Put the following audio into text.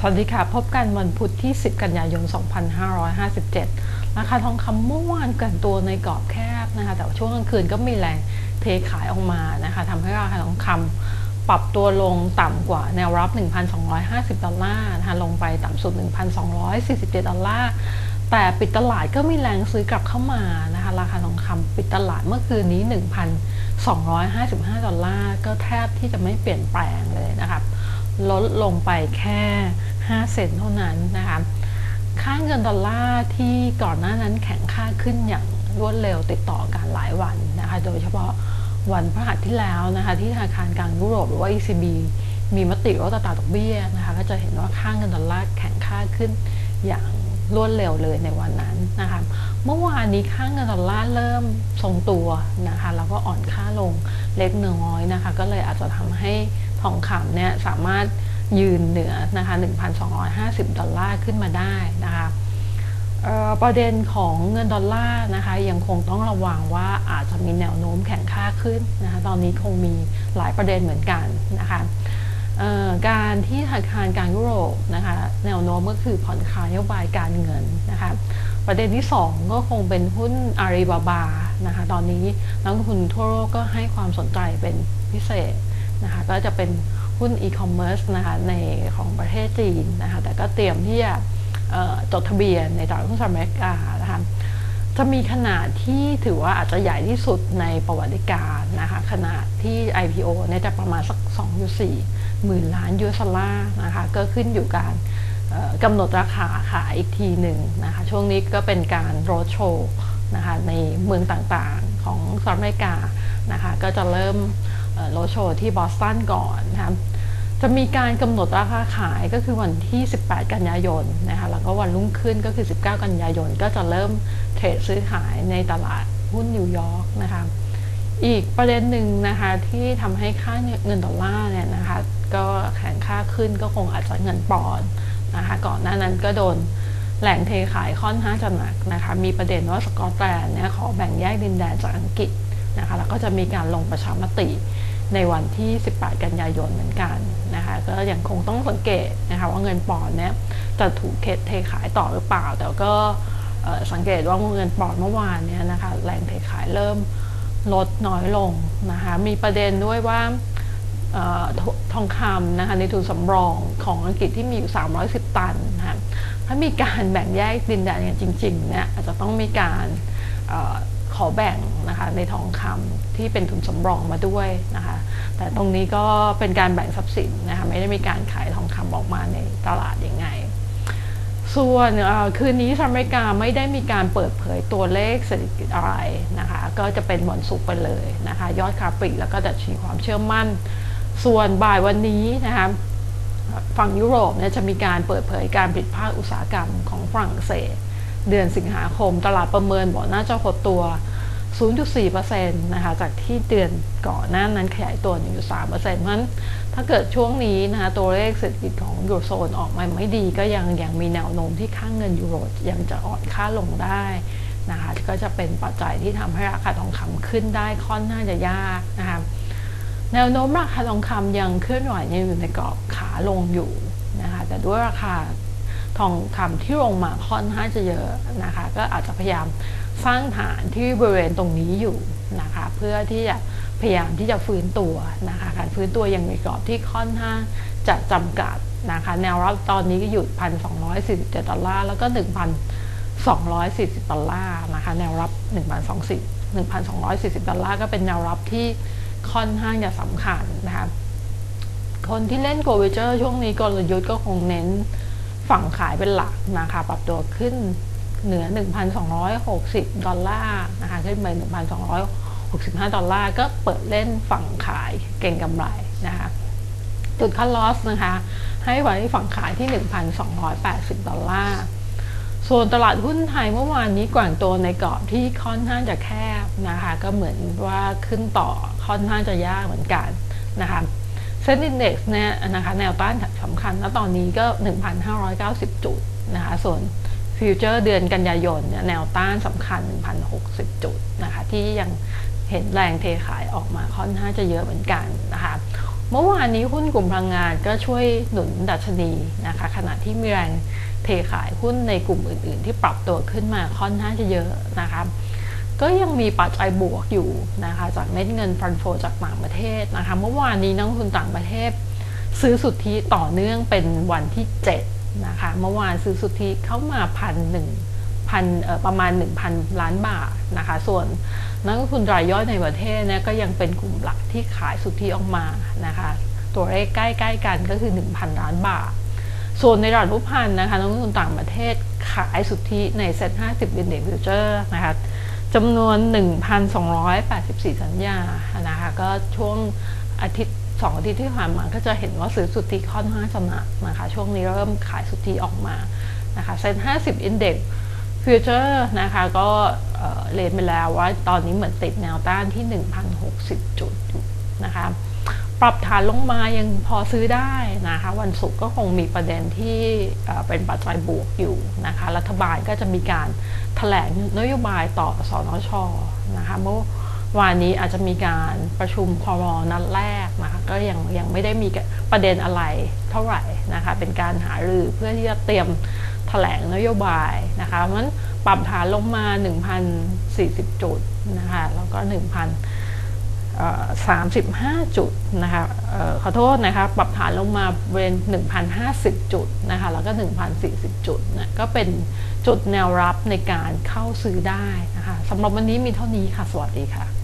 สวัสดีค่ะ พบกันวันพุธที่ 10 กันยายน 2557 ราคาทองคำเมื่อวานกันตัวในกรอบแคบนะคะ แต่ช่วงกลางคืนก็มีแรงเทขายออกมานะคะทำให้ราคาทองคำปรับตัวลงต่ำกว่าแนวรับ 1,250 ดอลลาร์นะคะลงไปต่ำสุด 1,247 ดอลลาร์ แต่ปิดตลาดก็มีแรงซื้อกลับเข้ามานะคะ ราคาทองคำปิดตลาดเมื่อคืนนี้ 1,255 ดอลลาร์ ก็แทบที่จะไม่เปลี่ยนแปลงเลยนะคะ ลดลงไปแค่ 5 เซนเท่านั้นนะคะค่าเงินดอลลาร์ที่ก่อนหน้านั้นแข็งค่าขึ้นอย่างรวดเร็วติดต่อกันหลายวันนะคะโดยเฉพาะวันพฤหัสที่แล้วนะคะที่ธนาคารกลางยุโรปหรือว่า ECB มีมติลดอัตราดอกเบี้ยนะคะก็จะเห็นว่าค่าเงินดอลลาร์แข็งค่าขึ้นอย่างรวดเร็วเลยในวันนั้นนะคะ เมื่อวานนี้ค่าเงินดอลลาร์เริ่มทรงตัวนะคะแล้วก็อ่อนค่าลงเล็กน้อยนะคะ ก็เลยอาจจะทำให้ทองคำเนี่ยสามารถยืนเหนือนะคะ 1,250 ดอลลาร์ขึ้นมาได้นะคะประเด็นของเงินดอลลาร์นะคะยังคงต้องระวังว่าอาจจะมีแนวโน้มแข็งค่าขึ้นนะคะตอนนี้คงมีหลายประเด็นเหมือนกันนะคะการที่ธนาคารกางยุโรปนะคะแนวโน้มก็คือผ่อนคลายนโยบายการเงินนะคะ ประเด็นที่ 2 ก็คงเป็นหุ้นอารีบาบานะคะตอนนี้นักลงทุนทั่วโลกก็ให้ความสนใจเป็นพิเศษนะคะก็จะเป็นหุ้นอีคอมเมิร์ซนะคะในของประเทศจีนนะคะแต่ก็เตรียมที่จะจดทะเบียนในตลาดหุ้นสหรัฐอเมริกานะคะจะมีขนาดที่ถือว่าอาจจะใหญ่ที่สุดในประวัติการนะคะขนาดที่ IPO เนี่ยจะประมาณสัก 2.4 หมื่นล้านยูเอสดอลลาร์นะคะก็ขึ้นอยู่การ กำหนดราคาขายอีกทีหนึ่งนะคะช่วงนี้ก็เป็นการโรดโชว์นะคะในเมืองต่างๆของสหรัฐอเมริกานะคะก็จะเริ่มโรดโชว์ที่บอสตันก่อนนะคะจะมีการกำหนดราคาขายก็คือวันที่ 18 กันยายนนะคะแล้วก็วันรุ่งขึ้นก็คือ 19 กันยายน ก็จะเริ่มเทรดซื้อขายในตลาดหุ้นนิวยอร์กนะคะอีกประเด็นหนึ่งนะคะที่ทำให้ค่าเงินดอลลาร์เนี่ยนะคะก็แข็งค่าขึ้นก็คงอาจจะเงินปอนด์ นะคะก่อนหน้านั้นก็โดนแหล่งเทขายค่อนข้างจะหนักนะคะมีประเด็นว่าสกอตแลนด์เนี่ยขอแบ่งแยกดินแดนจากอังกฤษนะคะแล้วก็จะมีการลงประชามติในวันที่ 18 กันยายนเหมือนกันนะคะก็ยังคงต้องสังเกตนะคะว่าเงินปอนเนี่ยจะถูกเทขายต่อหรือเปล่า แต่ก็สังเกตว่าเงินปอนเมื่อวานเนี่ยนะคะแรงเทขายเริ่มลดน้อยลงนะคะมีประเด็นด้วยว่า ทองคำนะคะในทุนสำรองของอังกฤษที่มีอยู่ 310 ตันนะคะถ้ามีการแบ่งแยกดินแดนอย่างจริงๆเนี่ยอาจจะต้องมีการขอแบ่งนะคะในทองคำที่เป็นทุนสำรองมาด้วยนะคะแต่ตรงนี้ก็เป็นการแบ่งทรัพย์สินนะคะไม่ได้มีการขายทองคำออกมาในตลาดยังไง ส่วนคืนนี้สหรัฐอเมริกาไม่ได้มีการเปิดเผยตัวเลขเศรษฐกิจอะไรนะคะก็จะเป็นวันศุกร์ไปเลยนะคะยอดคาปริแล้วก็ดัชนีความเชื่อมั่น ส่วนบ่ายวันนี้นะคะฝั่งยุโรปเนี่ยจะมีการเปิดเผยการผลิตภาคอุตสาหกรรมของฝรั่งเศส เดือนสิงหาคม ตลาดประเมินบอกน่าจะหดตัว 0.4%นะคะจากที่เดือนก่อนหน้านั้นขยายตัวอยู่3%เพราะฉะนั้นถ้าเกิดช่วงนี้นะคะตัวเลขเศรษฐกิจของยูโรโซนออกมาไม่ดีก็ยังยังมีแนวโน้มที่ค่างเงินยูโรยังจะอ่อนค่าลงได้นะคะก็จะเป็นปัจจัยที่ทำให้ราคาทองคำขึ้นได้ค่อนข้างจะยากนะคะ แนวโน้มราคาทองคำยังเคลื่อนไหวอยู่ในกรอบขาลงอยู่นะคะแต่ด้วยราคาทองคำที่ลงมาค่อนข้างจะเยอะนะคะก็อาจจะพยายามสร้างฐานที่บริเวณตรงนี้อยู่นะคะเพื่อที่จะพยายามที่จะฟื้นตัวนะคะการฟื้นตัวยังมีกรอบที่ค่อนข้างจะจำกัดนะคะแนวรับตอนนี้ก็อยู่1,247ดอลลาร์แล้วก็ 1,240ดอลลาร์นะคะแนวรับ 1,240 1,240ดอลลาร์ก็เป็นแนวรับที่ ค่อนข้างจะสำคัญนะคะคนที่เล่นโกลเวเจอร์ช่วงนี้กลยุทธ์ก็คงเน้นฝั่งขายเป็นหลักนะคะปรับตัวขึ้นเหนือ 1,260 ดอลลาร์นะคะขึ้นไป 1,265 ดอลลาร์ก็เปิดเล่นฝั่งขายเก่งกำไรนะคะจุดคัดลอสนะคะให้ไว้ฝั่งขายที่ 1,280 ดอลลาร์ ส่วนตลาดหุ้นไทยเมื่อวานนี้กว่างตัวในกรอบที่ค่อนข้างจะแคบนะคะ ก็เหมือนว่าขึ้นต่อค่อนข้างจะยากเหมือนกันนะคะเซ็นดินเด็กซ์เนี่ยนะคะแนวต้านสำคัญแล้วตอนนี้ก็ 1,590 จุดนะคะส่วนฟิวเจอร์เดือนกันยายนเนี่ยแนวต้านสำคัญ 1,060 จุดนะคะที่ยังเห็นแรงเทขายออกมาค่อนข้างจะเยอะเหมือนกันนะคะเมื่อวานนี้หุ้นกลุ่มพลังงานก็ช่วยหนุนดัชนีนะคะขณะที่มีแรง ทขายหุ้นในกลุ่มอื่น ๆ ที่ปรับตัวขึ้นมาค่อนข้างจะเยอะนะคะก็ยังมีปัจจัยบวกอยู่นะคะจากเม็ดเงินฟันโฟจากต่างประเทศนะคะเมื่อวานนี้นักทุนต่างประเทศ ซื้อสุทธิต่อเนื่องเป็นวันที่7นะคะเมื่อวานซื้อสุทธิเข้ามาพันหนึ่งพันประมาณ 1,000 ล้านบาทนะคะ ส่วนนักลงทุนรายย่อยในประเทศเนี่ยก็ยังเป็นกลุ่มหลักที่ขายสุทธิออกมานะคะ ตัวเลขใกล้ๆกันก็คือ 1,000 ล้านบาท ส่วนในระดับผู้พันนะคะนักลงทุนต่างประเทศขายสุทธิในเซ็ต50 Index Future นะคะจำนวน 1,284 สัญญานะคะก็ช่วงอาทิตย์สองอาทิตย์ที่ผ่านมาก็จะเห็นว่าซื้อสุทธิค่อนข้างจะหนักนะคะ ช่วงนี้เริ่มขายสุทธิออกมานะคะเซ็น50 Index Future นะคะก็เรียนไปแล้วว่าตอนนี้เหมือนติดแนวต้านที่ 1,060 จุดอยู่นะคะ ปรับฐานลงมายังพอซื้อได้นะคะ วันศุกร์ก็คงมีประเด็นที่เป็นปัจจัยบวกอยู่นะคะ รัฐบาลก็จะมีการแถลงนโยบายต่อสอนชนะคะเมื่อวานนี้อาจจะมีการประชุมคอรอนัดแรกนะคะก็ยังยังไม่ได้มีประเด็นอะไรเท่าไหร่นะคะเป็นการหารือเพื่อที่จะเตรียมแถลงนโยบายนะคะเพราะฉะนั้นปรับฐานลงมา 1,040 จุดนะคะแล้วก็1,000 35 จุดนะคะขอโทษนะคะปรับฐานลงมาเป็น1,050 จุดนะคะแล้วก็ 1,040 จุดนะก็เป็นจุดแนวรับในการเข้าซื้อได้นะคะสำหรับวันนี้มีเท่านี้ค่ะ สวัสดีค่ะ